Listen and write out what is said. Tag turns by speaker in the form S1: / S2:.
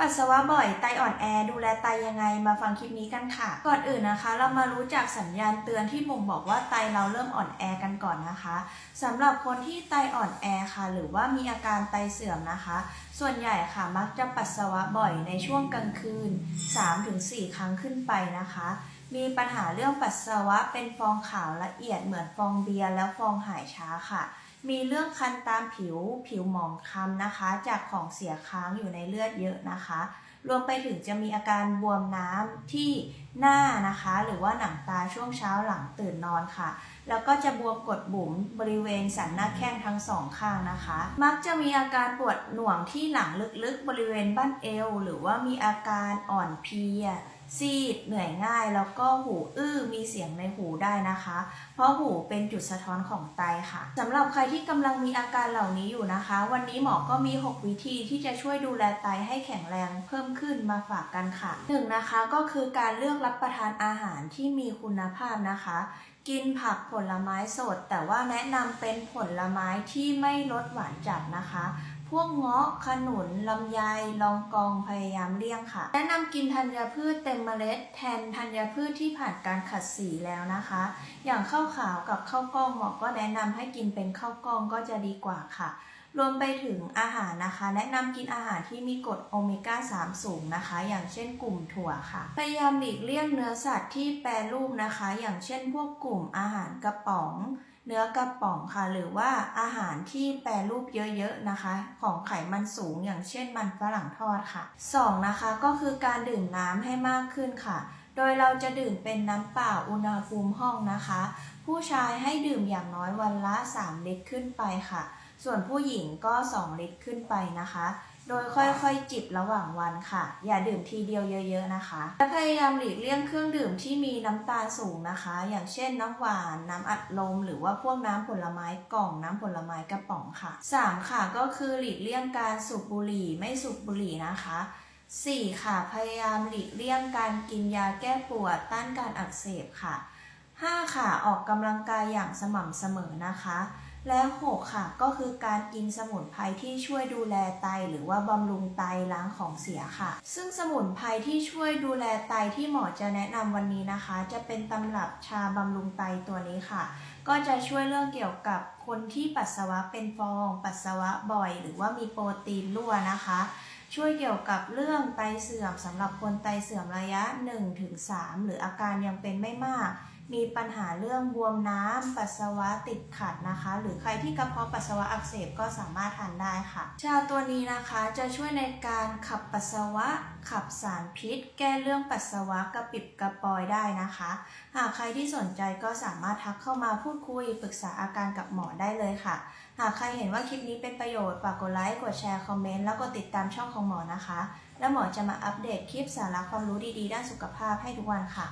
S1: ปัสสาวะบ่อยไตอ่อนแอดูแลไตยังไงมาฟังคลิปนี้กันค่ะ ก่อนอื่นนะคะ เรามารู้จักสัญญาณเตือนที่บ่งบอกว่าไตเราเริ่มอ่อนแอกันก่อนนะคะสำหรับคนที่ไตอ่อนแอค่ะ หรือว่ามีอาการไตเสื่อมนะคะ ส่วนใหญ่ค่ะมักจะปัสสาวะบ่อยในช่วงกลางคืน 3-4 ครั้งขึ้นไปนะคะ มีปัญหาเรื่องปัสสาวะเป็นฟองขาวละเอียดเหมือนฟองเบียร์แล้วฟองหายช้าค่ะ มีเรื่องคันตามผิวผิวหมองคล้ำนะคะ จากของเสียค้างอยู่ในเลือดเยอะนะคะ รวมไปถึงจะมีอาการบวมน้ำที่หน้านะคะ หรือว่าหนังตาช่วงเช้าหลังตื่นนอนค่ะ แล้วก็จะบวมกดบุ๋มบริเวณสันหน้าแข้งทั้งสองข้างนะคะ มักจะมีอาการปวดหน่วงที่หลังลึกๆ บริเวณบั้นเอว หรือว่ามีอาการอ่อนเพลีย ซีดเหนื่อยง่าย แล้วก็หูอื้อมีเสียงในหูได้นะคะ เพราะหูเป็นจุดสะท้อนของไตค่ะสำหรับใครที่กำลังมีอาการเหล่านี้อยู่นะคะ วันนี้หมอก็มี 6 วิธีที่จะช่วยดูแลไตให้แข็งแรงเพิ่มขึ้นมาฝากกันค่ะหนึ่งนะคะก็คือการเลือกรับประทานอาหารที่มีคุณภาพนะคะ กินผักผลไม้สด แต่ว่าแนะนำเป็นผลไม้ที่ไม่ลดหวานจัดนะคะ พวกเงาะขนุนลำไยลองกองพยายามเลี่ยงค่ะ แนะนำกินธัญพืชเต็มเมล็ด แทนธัญพืชที่ผ่านการขัดสีแล้วนะคะ อย่างข้าวขาวกับข้าวกล้องหมอก็แนะนำให้กินเป็นข้าวกล้องก็จะดีกว่าค่ะ รวมไปถึงอาหารนะคะ แนะนำกินอาหารที่มีกรดโอเมก้า 3 สูงนะคะ อย่างเช่นกลุ่มถั่วค่ะ พยายามหลีกเลี่ยงเนื้อสัตว์ที่แปรรูปนะคะ อย่างเช่นพวกกลุ่มอาหารกระป๋อง เนื้อกระป๋องค่ะ หรือว่าอาหารที่แปรรูปเยอะๆนะคะ ของไขมันสูงอย่างเช่นมันฝรั่งทอดค่ะสองนะคะก็คือการดื่มน้ำให้มากขึ้นค่ะ โดยเราจะดื่มเป็นน้ำเปล่าอุณหภูมิห้องนะคะ ผู้ชายให้ดื่มอย่างน้อยวันละ 3 ลิตรขึ้นไปค่ะ ส่วนผู้หญิงก็ 2 ลิตรขึ้นไปนะคะ โดยค่อยๆ จิบระหว่างวันค่ะ อย่าดื่มทีเดียวเยอะ ๆนะคะ และพยายามหลีกเลี่ยงเครื่องดื่มที่มีน้ำตาลสูงนะคะ อย่างเช่นน้ำหวาน น้ำอัดลม หรือว่าพวกน้ำผลไม้กล่อง น้ำผลไม้กระป๋องค่ะ 3 ค่ะก็คือหลีกเลี่ยงการสูบบุหรี่ ไม่สูบบุหรี่นะคะ 4 ค่ะ พยายามหลีกเลี่ยงการกินยาแก้ปวดต้านการอักเสบค่ะ 5 ค่ะออกกำลังกายอย่างสม่ำเสมอนะคะ และ6ค่ะก็คือการกินสมุนไพรที่ช่วยดูแลไต หรือว่าบำรุงไตล้างของเสียค่ะ ซึ่งสมุนไพรที่ช่วยดูแลไตที่หมอจะแนะนำวันนี้นะคะ จะเป็นตำรับชาบำรุงไตตัวนี้ค่ะ ก็จะช่วยเรื่องเกี่ยวกับคนที่ปัสสาวะเป็นฟอง ปัสสาวะบ่อย หรือว่ามีโปรตีนรั่วนะคะช่วยเกี่ยวกับเรื่องไตเสื่อมสำหรับคนไตเสื่อมระยะ 1-3 หรืออาการยังเป็นไม่มาก มีปัญหาเรื่องบวมน้ำปัสสาวะติดขัดนะคะ หรือใครที่กระเพาะปัสสาวะอักเสบก็สามารถทานได้ค่ะ ชาตัวนี้นะคะจะช่วยในการขับปัสสาวะ ขับสารพิษ แก้เรื่องปัสสาวะกระปิบกระปอยได้นะคะ หากใครที่สนใจก็สามารถทักเข้ามาพูดคุยปรึกษาอาการกับหมอได้เลยค่ะ หากใครเห็นว่าคลิปนี้เป็นประโยชน์ฝากกดไลค์กดแชร์คอมเมนต์แล้วกดติดตามช่องของหมอนะคะ แล้วหมอจะมาอัปเดตคลิปสาระความรู้ดีๆ ด้านสุขภาพให้ทุกวันค่ะ